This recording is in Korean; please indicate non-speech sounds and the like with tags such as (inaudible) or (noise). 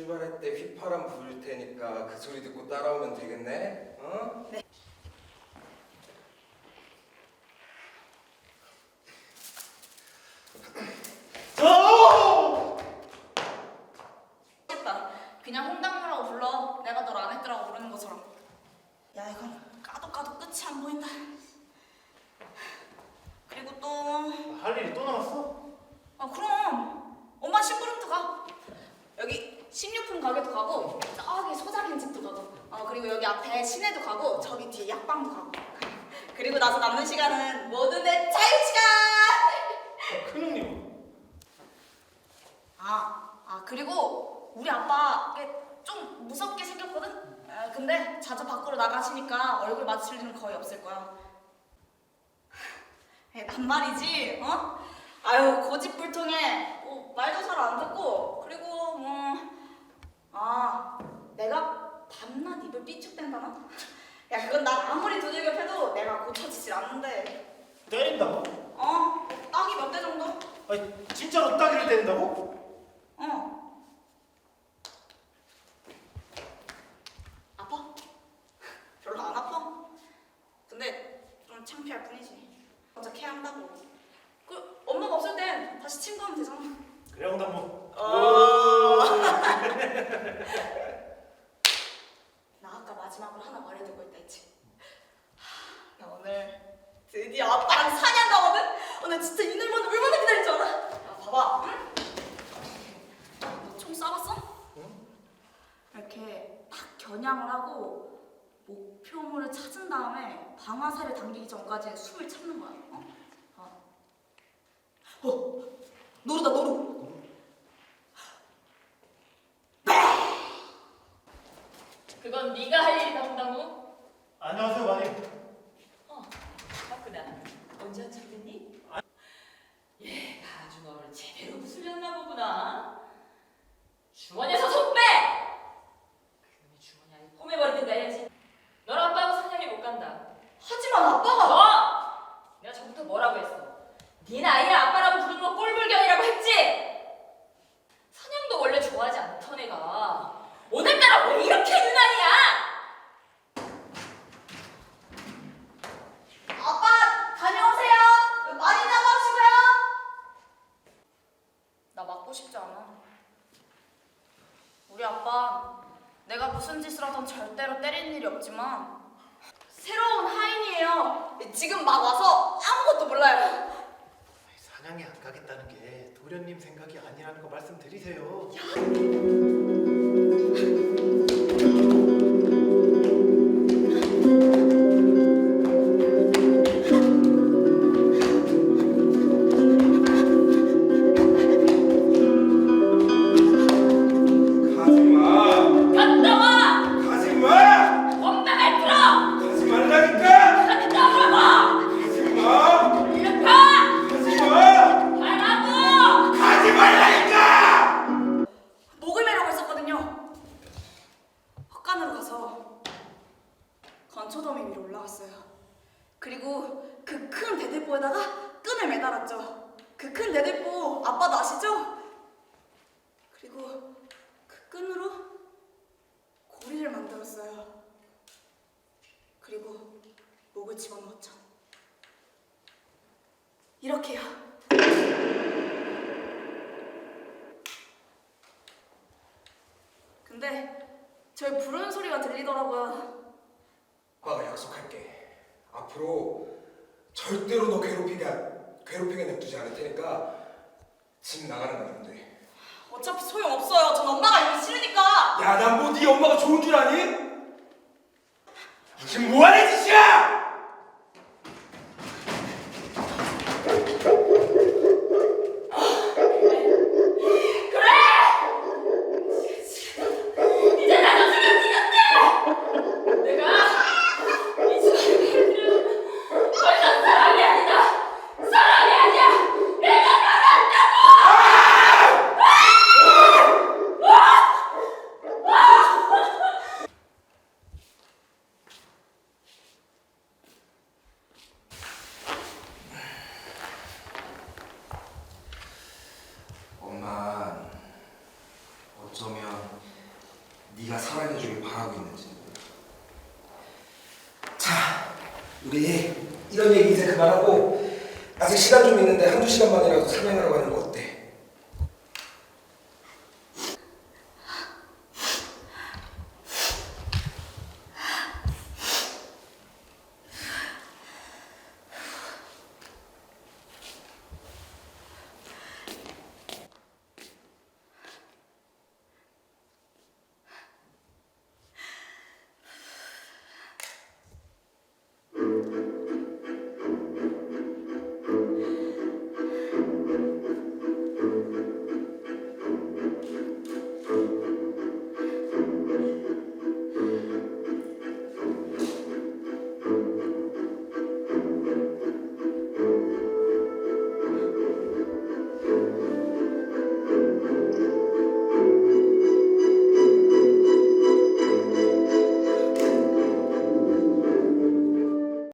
출발할 때 휘파람 부를 테니까 그 소리 듣고 따라오면 되겠네. 어? 했다. 그냥 홍당무라고 불러. 내가 널 안 했더라고 부르는 것처럼. 야 이건 까도 까도 끝이 안 보인다. 그리고 또, 할 일이 또 남았어? 아 그럼 엄마 심부름도 가. 여기 식료품 가게도 가고 저기 소작인 집도 가고. 어 그리고 여기 앞에 시내도 가고 저기 뒤에 약방도 가고. 그리고 나서 남는 시간은 모두 내 자유 시간. 어, 큰형님 아, 아 그리고 우리 아빠 좀 무섭게 생겼거든. 아, 근데 자주 밖으로 나가시니까 얼굴 마주칠 일은 거의 없을 거야. 에, 난 말이지, 어? 아유 고집불통에 뭐, 말도 잘 안 듣고 그리고 뭐, 아 내가 밤낮 입을 삐죽댄다나? 야 그건 난 아무리 두들겨 패도 내가 고쳐지질 않는데. 때린다고? 어, 딱이 몇 대 정도? 아니 진짜로 따기를 때린다고? 어. 아파? (laughs) 별로 안 아파. 근데 좀 창피할 뿐이지. 먼저 케 한다고. 그 엄마가 없을 땐 다시 친구하면 되잖아. 그래 홍당무 어. 나 아까 마지막으로 하나 말해두고 있다 했지. 하, 나 오늘 드디어 아빠랑 사냥 오늘 진짜 이 날만 얼마나 기다릴 줄 알아? 야 봐봐. 응? 너총 쏴봤어? 응? 이렇게 딱 겨냥을 하고 목표물을 찾은 다음에 방아쇠를 당기기 전까지 숨을 참는 거야. 어? 어. 어. 노루다 노루. 그건 네가 할 일이다 홍당무 안녕하세요 마님 어 맞구나 언제 한척됐니? 얘가 아주 너를 제대로 부술렸나 보구나 주머니에서 손 빼! 그놈의 주머니 아예 꿰매버리든가 해야지 넌 아빠하고 사냥에 못 간다 하지만 아빠가 너! 내가 전부터 뭐라고 했어 네 나이에 아빠라고 부르는 거 꼴불견이라고 했지? 사냥도 원래 좋아하지 않던 애가 오늘따라 왜 이렇게 유난이야? 아빠 다녀오세요. 많이 잡아오시고요. 나 맞고 싶지 않아. 우리 아빠 내가 무슨 짓을 하던 절대로 때리는 일이 없지만 새로운 하인이 에요. 지금 막 와서 아무것도 몰라요. 사냥에 안 가겠다는 게 도련님 생각이 아니라는 거 말씀드리세요 건초더미 위로 올라갔어요. 그리고 그 큰 대들보에다가 끈을 매달았죠. 그 큰 대들보 아빠도 아시죠? 그리고 그 끈으로 고리를 만들었어요. 그리고 목을 집어넣었죠. 이렇게요. 근데 저희 부르는 소리가 들리더라고요. 아빠가 약속할게. 앞으로 절대로 너 괴롭히게 괴롭히게 냅두지 않을 테니까 집 나가는 거면 돼. 어차피 소용 없어요. 전 엄마가 이기 싫으니까. 야, 난뭐네 엄마가 좋은 줄 아니? 지금 뭐하는 짓이야? 정말 어쩌면 네가 사랑해주길 바라고 있는지. 자, 우리 이런 얘기 이제 그만하고 아직 시간 좀 있는데 한두 시간만이라도 설명하러 가는 거 어때?